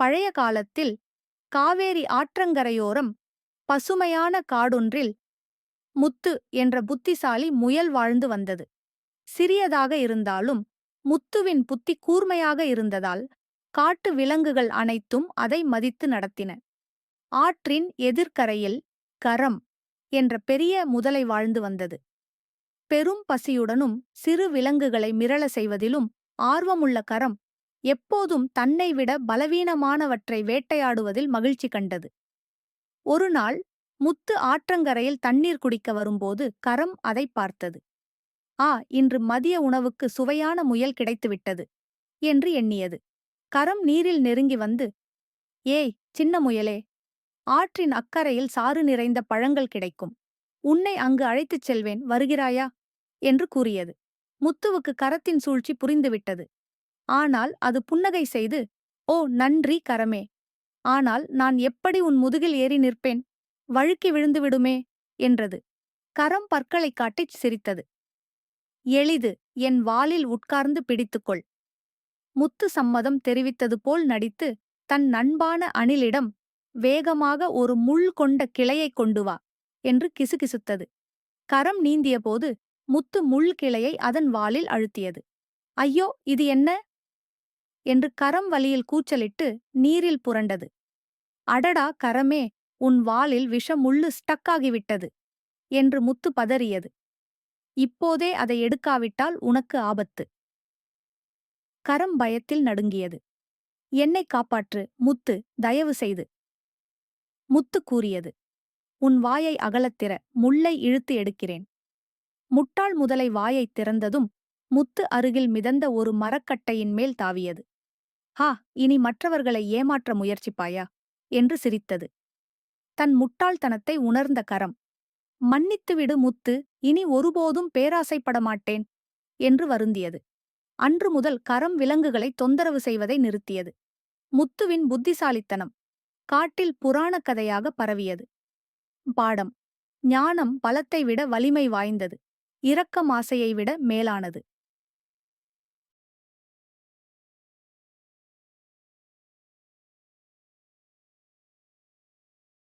பழைய காலத்தில் காவேரி ஆற்றங்கரையோரம் பசுமையான காடொன்றில் முத்து என்ற புத்திசாலி முயல் வாழ்ந்து வந்தது. சிறியதாக இருந்தாலும் முத்துவின் புத்தி கூர்மையாக இருந்ததால் காட்டு விலங்குகள் அனைத்தும் அதை மதித்து நடத்தின. ஆற்றின் எதிர்க்கரையில் கரம் என்ற பெரிய முதலை வாழ்ந்து வந்தது. பெரும் பசியுடனும் சிறு விலங்குகளை மிரள செய்வதிலும் ஆர்வமுள்ள கரம் எப்போதும் தன்னை விட பலவீனமானவற்றை வேட்டையாடுவதில் மகிழ்ச்சி கண்டது. ஒருநாள் முத்து ஆற்றங்கரையில் தண்ணீர் குடிக்க வரும்போது கரம் அதை பார்த்தது. ஆ இன்று மதிய உணவுக்கு சுவையான முயல் கிடைத்துவிட்டது என்று எண்ணியது. கரம் நீரில் நெருங்கி வந்து ஏய் சின்ன முயலே ஆற்றின் அக்கறையில் சாறு நிறைந்த பழங்கள் கிடைக்கும். உன்னை அங்கு அழைத்துச் செல்வேன் வருகிறாயா? என்று கூறியது. முத்துவுக்கு கரத்தின் சூழ்ச்சி புரிந்துவிட்டது. ஆனால் அது புன்னகை செய்து ஓ நன்றி கரமே. ஆனால் நான் எப்படி உன் முதுகில் ஏறி நிற்பேன்? வழுக்கி விழுந்து விடுமே என்றது. கரம் பற்களைக் காட்டிச் சிரித்தது. எளிது என் வாலில் உட்கார்ந்து பிடித்துக்கொள் முத்து சம்மதம் தெரிவித்தது போல் நடித்து தன் நண்பான அணிலிடம் வேகமாக ஒரு முள் கொண்ட கிளையைக் கொண்டு வா என்று கிசுகிசுத்தது. கரம் நீந்தியபோது முத்து முள் கிளையை அதன் வாலில் அழுத்தியது. ஐயோ இது என்ன? என்று கரம் வலியில் கூச்சலிட்டு நீரில் புரண்டது. அடடா கரமே உன் வாலில் விஷமுள்ளு ஸ்டக்காகிவிட்டது என்று முத்து பதறியது. இப்போதே அதை எடுக்காவிட்டால் உனக்கு ஆபத்து. கரம் பயத்தில் நடுங்கியது. என்னை காப்பாற்று முத்து தயவு செய்து. முத்து கூறியது. உன் வாயை அகலத்திர முள்ளை இழுத்து எடுக்கிறேன். முட்டாள் முதலை வாயைத் திறந்ததும் முத்து அருகில் மிதந்த ஒரு மரக்கட்டையின் மேல் தாவியது. ஹா இனி மற்றவர்களை ஏமாற்ற முயற்சிப்பாயா? என்று சிரித்தது. தன் முட்டாள்தனத்தை உணர்ந்த கரம். மன்னித்துவிடு முத்து இனி ஒருபோதும் பேராசைப்பட மாட்டேன் என்று வருந்தியது. அன்று முதல் கரம் விலங்குகளை தொந்தரவு செய்வதை நிறுத்தியது. முத்துவின் புத்திசாலித்தனம் காட்டில் புராணக் கதையாக பரவியது. பாடம். ஞானம் பலத்தை விட வலிமை வாய்ந்தது. இரக்கம் ஆசையை விட மேலானது.